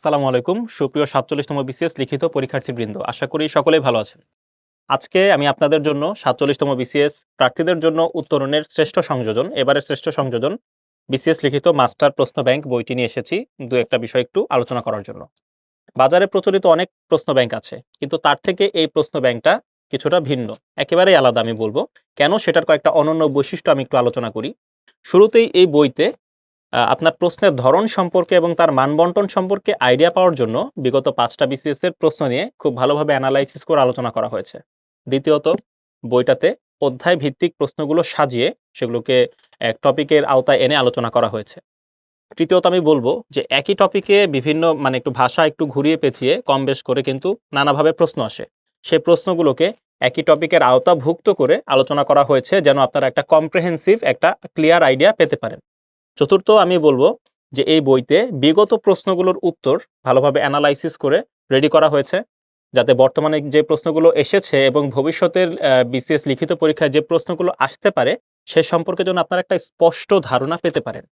আসসালামু আলাইকুম। সুপ্রিয় সাতচল্লিশতম বিসিএস লিখিত পরীক্ষার্থীবৃন্দ, আশা করি সকলেই ভালো আছেন। আজকে আমি আপনাদের জন্য সাতচল্লিশতম বিসিএস প্রার্থীদের জন্য উত্তরণের শ্রেষ্ঠ সংযোজন, এবারের শ্রেষ্ঠ সংযোজন বিসিএস লিখিত মাস্টার প্রশ্ন ব্যাংক বইটি নিয়ে এসেছি। দু একটা বিষয় একটু আলোচনা করার জন্য। বাজারে প্রচলিত অনেক প্রশ্ন ব্যাংক আছে, কিন্তু তার থেকে এই প্রশ্ন ব্যাংকটা কিছুটা ভিন্ন। একেবারেই আলাদা আমি বলব। কেন সেটার কয়েকটা অনন্য বৈশিষ্ট্য আমি একটু আলোচনা করি। শুরুতেই এই বইতে আপনার প্রশ্নের ধরন সম্পর্কে এবং তার মানবন্টন সম্পর্কে আইডিয়া পাওয়ার জন্য বিগত পাঁচটা বিসিএস এর প্রশ্ন নিয়ে খুব ভালোভাবে অ্যানালাইসিস করে আলোচনা করা হয়েছে। দ্বিতীয়ত, বইটাতে অধ্যায় ভিত্তিক প্রশ্নগুলো সাজিয়ে সেগুলোকে এক টপিকের আওতায় এনে আলোচনা করা হয়েছে। তৃতীয়ত, আমি বলব যে একই টপিকে বিভিন্ন মানে একটু ভাষা একটু ঘুরিয়ে পেঁচিয়ে কম বেশ করে কিন্তু নানাভাবে প্রশ্ন আসে। সেই প্রশ্নগুলোকে একই টপিকের আওতাভুক্ত করে আলোচনা করা হয়েছে যেন আপনারা একটা কম্প্রেহেন্সিভ একটা ক্লিয়ার আইডিয়া পেতে পারেন। চতুর্থ আমি বলব যে এই বইতে বিগত প্রশ্নগুলোর উত্তর ভালোভাবে অ্যানালাইসিস করে রেডি করা হয়েছে। যাতে বর্তমানে যে প্রশ্নগুলো এসেছে এবং ভবিষ্যতের বিসিএস লিখিত পরীক্ষায় যে প্রশ্নগুলো আসতে পারে, সে সম্পর্কে যেন আপনারা একটা স্পষ্ট ধারণা পেতে পারেন।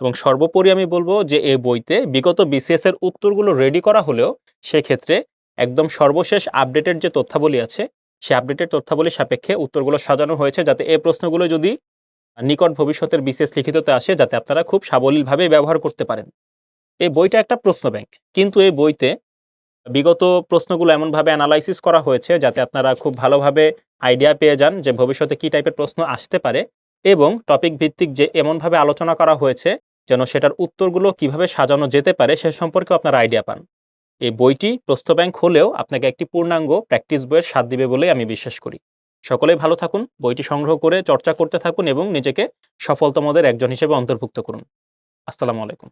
এবং সর্বোপরি আমি বলব যে এই বইতে বিগত বিসিএস এর উত্তরগুলো রেডি করা হলেও সেক্ষেত্রে একদম সর্বশেষ আপডেটের যে তথ্যাবলী আছে সেই আপডেটের তথ্যাবলী সাপেক্ষে উত্তরগুলো সাজানো হয়েছে। যাতে এই প্রশ্নগুলো যদি নিকট ভবিষ্যতের বিশেষ লিখিততে আসে যাতে আপনারা খুব সাবলীলভাবে ব্যবহার করতে পারেন। এই বইটা একটা প্রশ্ন ব্যাংক কিন্তু এই বইতে বিগত প্রশ্নগুলো এমনভাবে অ্যানালাইসিস করা হয়েছে যাতে আপনারা খুব ভালোভাবে আইডিয়া পেয়ে যান যে ভবিষ্যতে কি টাইপের প্রশ্ন আসতে পারে এবং টপিক ভিত্তিক যে এমনভাবে আলোচনা করা হয়েছে যেন সেটার উত্তরগুলো কীভাবে সাজানো যেতে পারে সে সম্পর্কে আপনারা আইডিয়া পান। এই বইটি প্রশ্ন ব্যাংক হলেও আপনাকে একটি পূর্ণাঙ্গ প্র্যাকটিস বইয়ের স্বাদ দিবে বলে আমি বিশ্বাস করি। সকলেই ভালো থাকুন, বইটি সংগ্রহ করে চর্চা করতে থাকুন এবং নিজেকে সফলতমদের একজন হিসেবে অন্তর্ভুক্ত করুন। আসসালামু আলাইকুম।